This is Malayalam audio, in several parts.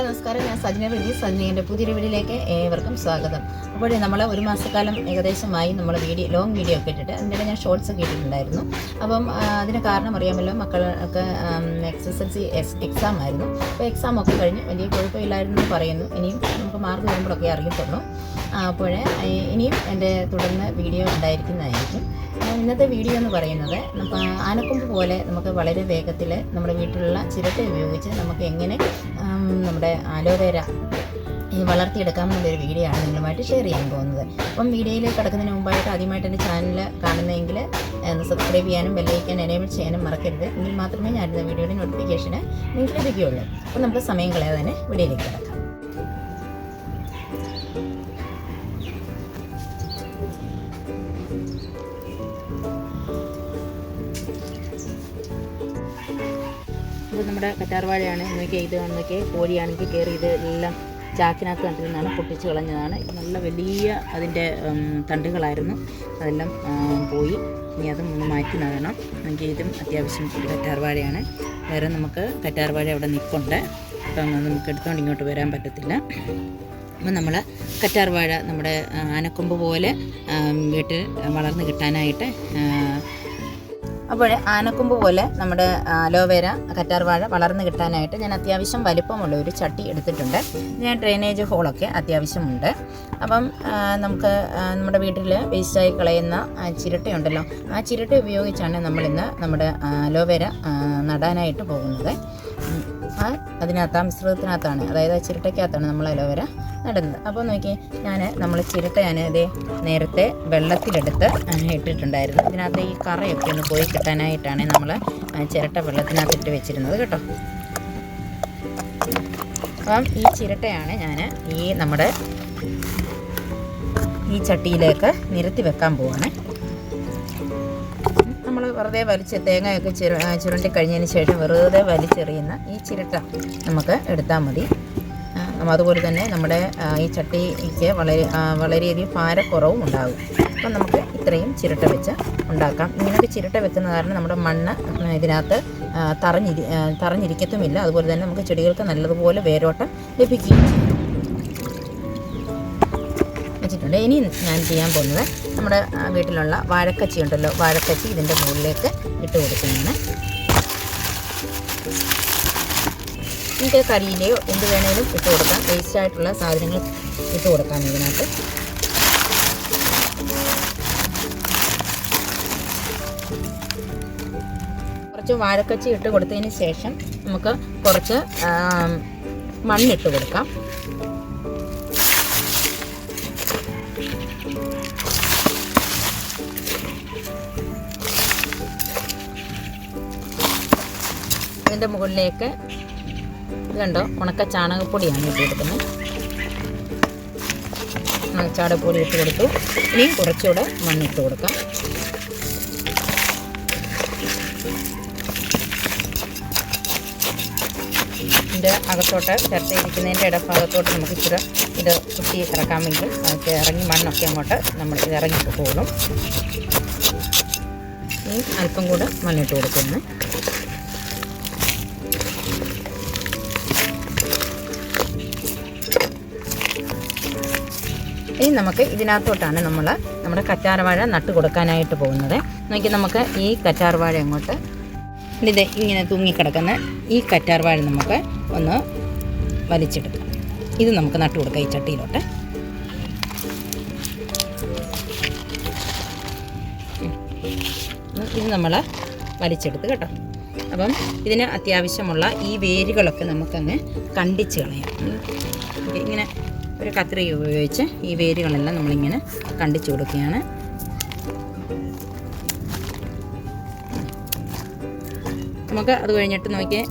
ഹലോ നമസ്കാരം. ഞാൻ സജ്ന റിജി സജ്നയുടെ പുതിയൊരു വീഡിയോയിലേക്ക് ഏവർക്കും സ്വാഗതം. അപ്പോൾ നമ്മൾ ഒരു മാസക്കാലം ഏകദേശമായി നമ്മൾ വീഡിയോ ലോങ് വീഡിയോ ഒക്കെ ഇട്ടിട്ട് അതിന്റെ ഞാൻ ഷോർട്സ് ഒക്കെ ഇട്ടിട്ടുണ്ടായിരുന്നു. അപ്പം അതിന് കാരണം അറിയാമല്ലോ മക്കൾക്ക് X S L C S exam ആയിരുന്നു. അപ്പോൾ എക്സാം ഒക്കെ കഴിഞ്ഞ് വലിയ കുഴപ്പമില്ലായിരുന്നു പറയുന്നു. ഇനിയും നമുക്ക് മാർക്ക് വരുമ്പോഴൊക്കെ അറിയത്തുള്ളൂ. അപ്പോൾ ഇനിയും എന്റെ തുടർന്ന് വീഡിയോ ഉണ്ടായിരിക്കുന്നതായിരിക്കും. ഇന്നത്തെ വീഡിയോ എന്ന് പറയുന്നത് ആനക്കൊമ്പ് പോലെ നമുക്ക് വളരെ വേഗത്തിൽ നമ്മുടെ വീട്ടിലുള്ള ചിരട്ട ഉപയോഗിച്ച് നമുക്ക് എങ്ങനെ നമ്മുടെ ആലോവേര ഈ വളർത്തിയെടുക്കാമെന്നുള്ളൊരു വീഡിയോ ആണ് നിങ്ങളുമായിട്ട് ഷെയർ ചെയ്യാൻ പോകുന്നത്. അപ്പം വീഡിയോയിലേക്ക് കിടക്കുന്നതിന് മുമ്പായിട്ട് ആദ്യമായിട്ട് എന്റെ ചാനൽ കാണുന്നതെങ്കിൽ ഒന്ന് സബ്സ്ക്രൈബ് ചെയ്യാനും ബെല്ലൈക്കാൻ എനേബിൾ ചെയ്യാനും മറക്കരുത്. എങ്കിൽ മാത്രമേ ഞാനിരുന്ന വീഡിയോയുടെ നോട്ടിഫിക്കേഷന് നിങ്ങൾക്ക് ലഭിക്കുകയുള്ളൂ. അപ്പം നമുക്ക് സമയം കളയാതെ തന്നെ വീഡിയോയിലേക്ക് കിടക്കാം. നമ്മുടെ കറ്റാർവാഴയാണ് നോക്കിയാൽ ഇത് നോക്കിയാൽ കോഴിയാണെങ്കിൽ കയറി ഇത് എല്ലാം ചാക്കിനകത്ത് കണ്ടിരുന്നാണ് പൊട്ടിച്ച് കളഞ്ഞതാണ്. നല്ല വലിയ അതിന്റെ തണ്ടുകളായിരുന്നു. അതെല്ലാം പോയി. ഇനി അതും ഒന്ന് മാറ്റി നടണം. എനിക്ക് ഇതും അത്യാവശ്യം കറ്റാർവാഴയാണ്. വേറെ നമുക്ക് കറ്റാർവാഴ അവിടെ നിൽപ്പുണ്ട്. അപ്പം നമുക്ക് എടുത്തുകൊണ്ട് ഇങ്ങോട്ട് വരാൻ പറ്റത്തില്ല. അപ്പം നമ്മൾ കറ്റാർവാഴ നമ്മുടെ ആനക്കൊമ്പ് പോലെ വീട്ടിൽ വളർന്ന് കിട്ടാനായിട്ട് അപ്പോൾ ആനക്കൊമ്പ് പോലെ നമ്മുടെ അലോവേര കറ്റാർവാഴ വളർന്ന് കിട്ടാനായിട്ട് ഞാൻ അത്യാവശ്യം വലിപ്പമുള്ള ഒരു ചട്ടി എടുത്തിട്ടുണ്ട് ഞാൻ ഡ്രെയിനേജ് ഹോളൊക്കെ അത്യാവശ്യമുണ്ട് അപ്പം നമുക്ക് നമ്മുടെ വീട്ടിൽ വേസ്റ്റായി കളയുന്ന ചിരട്ടയുണ്ടല്ലോ ആ ചിരട്ട ഉപയോഗിച്ചാണ് നമ്മളിന്ന് നമ്മുടെ അലോവേര നടാനായിട്ട് പോകുന്നത്. ആ അതിനകത്ത് ആ മിശ്രിതത്തിനകത്താണ്. അതായത് ആ ചിരട്ടയ്ക്കകത്താണ് നമ്മൾ അലോവേര നടുന്നത്. അപ്പോൾ നോക്കി ഞാൻ നമ്മൾ ചിരട്ട ഞാൻ ഇതേ നേരത്തെ വെള്ളത്തിലെടുത്ത് ഇട്ടിട്ടുണ്ടായിരുന്നു. ഇതിനകത്ത് ഈ കറയൊക്കെ ഒന്ന് പോയി കിട്ടാനായിട്ടാണ് നമ്മൾ ചിരട്ട വെള്ളത്തിനകത്ത് ഇട്ട് വെച്ചിരുന്നത് കേട്ടോ. അപ്പം ഈ ചിരട്ടയാണ് ഞാൻ ഈ നമ്മുടെ ഈ ചട്ടിയിലേക്ക് നിരത്തി വെക്കാൻ പോവാണ്. വെറുതെ വലിച്ച് തേങ്ങയൊക്കെ ചുരു ചുരുണ്ടി കഴിഞ്ഞതിന് ശേഷം വെറുതെ വലിച്ചെറിയുന്ന ഈ ചിരട്ട നമുക്ക് എടുത്താൽ മതി. അതുപോലെ തന്നെ നമ്മുടെ ഈ ചട്ടിക്ക് വളരെ വളരെയധികം ഭാരക്കുറവും ഉണ്ടാകും. അപ്പം നമുക്ക് ഇത്രയും ചിരട്ട വെച്ച് ഉണ്ടാക്കാം. ഇങ്ങനെയൊക്കെ ചിരട്ട വെക്കുന്ന കാരണം നമ്മുടെ മണ്ണ് ഇതിനകത്ത് തറഞ്ഞിരി തറഞ്ഞിരിക്കത്തുമില്ല. അതുപോലെ തന്നെ നമുക്ക് ചെടികൾക്ക് നല്ലതുപോലെ വേരോട്ടം ലഭിക്കും. വെച്ചിട്ടുണ്ട്. ഇനി ഞാൻ ചെയ്യാൻ പോകുന്നത് നമ്മുടെ വീട്ടിലുള്ള വാഴക്കച്ചി ഉണ്ടല്ലോ വാഴക്കച്ചി ഇതിന്റെ മുകളിലേക്ക് ഇട്ട് കൊടുക്കുന്നതാണ്. നിങ്ങൾക്ക് കരിയിലയോ എന്ത് വേണേലും ഇട്ട് കൊടുക്കാം. വേസ്റ്റ് ആയിട്ടുള്ള സാധനങ്ങൾ ഇട്ട് കൊടുക്കാം ഇതിനകത്ത്. കുറച്ച് വാഴക്കച്ചി ഇട്ട് കൊടുത്തതിന് ശേഷം നമുക്ക് കുറച്ച് മണ്ണിട്ട് കൊടുക്കാം. ഇതിന്റെ മുകളിലേക്ക് ഇത് കണ്ടോ? ഉണക്ക ചാണകപ്പൊടിയാണ് ഇട്ട് കൊടുക്കുന്നത് ചാണകപ്പൊടി ഇട്ട് കൊടുത്തു. ഇനിയും കുറച്ചുകൂടെ മണ്ണിട്ട് കൊടുക്കാം. ഇതിന്റെ അകത്തോട്ട് ചേർത്തിരിക്കുന്നതിന്റെ ഇടഭാഗത്തോട്ട് നമുക്ക് ഇച്ചിരി ഇത് കുത്തി ഇറക്കാമെങ്കിൽ നമുക്ക് ഇറങ്ങി മണ്ണൊക്കെ അങ്ങോട്ട് നമ്മൾ ഇത് ഇറങ്ങി പോകും ഇനി അല്പം കൂടെ മണ്ണിട്ട് കൊടുക്കുന്നു ഇനി നമുക്ക് ഇതിനകത്തോട്ടാണ് നമ്മൾ നമ്മുടെ കറ്റാർവാഴ നട്ട് കൊടുക്കാനായിട്ട് പോകുന്നത്. നോക്കി നമുക്ക് ഈ കറ്റാർവാഴ അങ്ങോട്ട് ഇത് ഇങ്ങനെ തൂങ്ങിക്കിടക്കുന്ന ഈ കറ്റാർവാഴ നമുക്ക് ഒന്ന് വലിച്ചെടുക്കാം. ഇത് നമുക്ക് നട്ട് കൊടുക്കാം ഈ ചട്ടിയിലോട്ട്. ഇത് നമ്മൾ വലിച്ചെടുത്ത് കേട്ടോ. അപ്പം ഇതിന് അത്യാവശ്യമുള്ള ഈ വേരുകളൊക്കെ നമുക്കങ്ങ് കണ്ടിച്ച് കളയാം. ഇങ്ങനെ ഒരു കത്രി ഉപയോഗിച്ച് ഈ വേരുകളെല്ലാം നമ്മളിങ്ങനെ കണ്ടിച്ചു കൊടുക്കുകയാണ്. നമുക്ക് അത് കഴിഞ്ഞിട്ട് നോക്കിയാൽ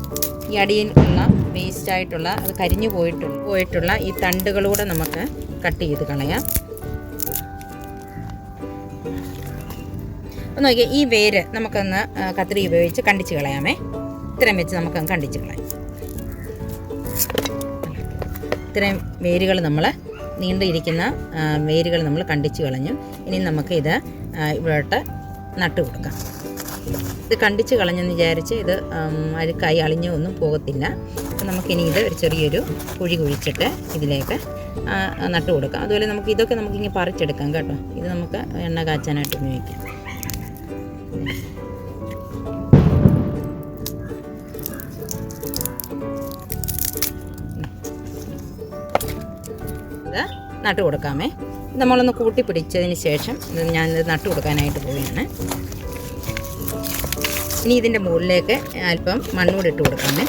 ഈ അടിയിൽ ഉള്ള വേസ്റ്റ് ആയിട്ടുള്ള അത് കരിഞ്ഞു പോയിട്ട് പോയിട്ടുള്ള ഈ തണ്ടുകളൂടെ നമുക്ക് കട്ട് ചെയ്ത് കളയാം. അപ്പം നോക്കിയാൽ ഈ വേര് നമുക്കൊന്ന് കത്രി ഉപയോഗിച്ച് കണ്ടിച്ച് കളയാമേ. ഇത്രയും വെച്ച് നമുക്കൊന്ന് കണ്ടിച്ച് കളയാം. ഇത്രയും വേരുകൾ നമ്മൾ നീണ്ടിരിക്കുന്ന വേരുകൾ നമ്മൾ കണ്ടിച്ച് കളഞ്ഞു. ഇനി നമുക്ക് ഇത് ഇവിടോട്ട് നട്ടു കൊടുക്കാം. ഇത് കണ്ടിച്ച് കളഞ്ഞെന്ന് വിചാരിച്ച് ഇത് അഴുക്കായി അളിഞ്ഞോ ഒന്നും പോകത്തില്ല. അപ്പം നമുക്കിനി ഇത് ഒരു ചെറിയൊരു കുഴി കുഴിച്ചിട്ട് ഇതിലേക്ക് നട്ട് കൊടുക്കാം. അതുപോലെ നമുക്ക് ഇതൊക്കെ നമുക്കിങ്ങനെ പറിച്ചെടുക്കാം കേട്ടോ. ഇത് നമുക്ക് എണ്ണ കാച്ചാനായിട്ട് ഉപയോഗിക്കാം. നട്ട് കൊടുക്കാമേ. നമ്മളൊന്ന് കൂട്ടി പിടിച്ചതിന് ശേഷം ഇത് ഞാനിത് നട്ടു കൊടുക്കാനായിട്ട് പോവുകയാണ്. ഇനി ഇതിന്റെ മുകളിലേക്ക് അല്പം മണ്ണൂടെ ഇട്ട് കൊടുക്കാമേ.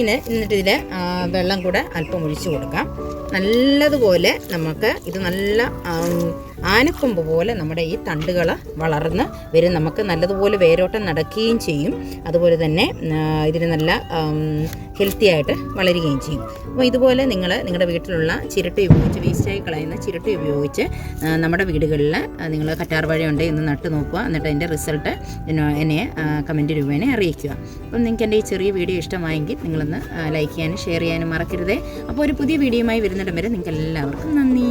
ഇനി എന്നിട്ട് ഇതിൽ വെള്ളം കൂടെ അല്പം ഒഴിച്ചു കൊടുക്കാം. നല്ലതുപോലെ നമുക്ക് ഇത് നല്ല ആനക്കൊമ്പ് പോലെ നമ്മുടെ ഈ തണ്ടുകൾ വളർന്ന് വരും. നമുക്ക് നല്ലതുപോലെ വേരോട്ടം നടക്കുകയും ചെയ്യും. അതുപോലെ തന്നെ ഇതിന് നല്ല ഹെൽത്തി ആയിട്ട് വളരുകയും ചെയ്യും. അപ്പോൾ ഇതുപോലെ നിങ്ങൾ നിങ്ങളുടെ വീട്ടിലുള്ള ചിരട്ട ഉപയോഗിച്ച് വേസ്റ്റായി കളയുന്ന ചിരട്ട ഉപയോഗിച്ച് നമ്മുടെ വീടുകളിൽ നിങ്ങൾ കറ്റാർ വാഴ ഉണ്ട് എന്ന് നട്ട് നോക്കുക. എന്നിട്ട് അതിന്റെ റിസൾട്ട് എന്നെ കമന്റ് രൂപേണ അറിയിക്കുക. അപ്പം നിങ്ങൾക്ക് എന്റെ ഈ ചെറിയ വീഡിയോ ഇഷ്ടമായെങ്കിൽ നിങ്ങളൊന്ന് ലൈക്ക് ചെയ്യാനും ഷെയർ ചെയ്യാനും മറക്കരുതേ. അപ്പോൾ ഒരു പുതിയ വീഡിയോയുമായി വരുന്നിടം വരെ നിങ്ങൾക്ക് എല്ലാവർക്കും നന്ദി.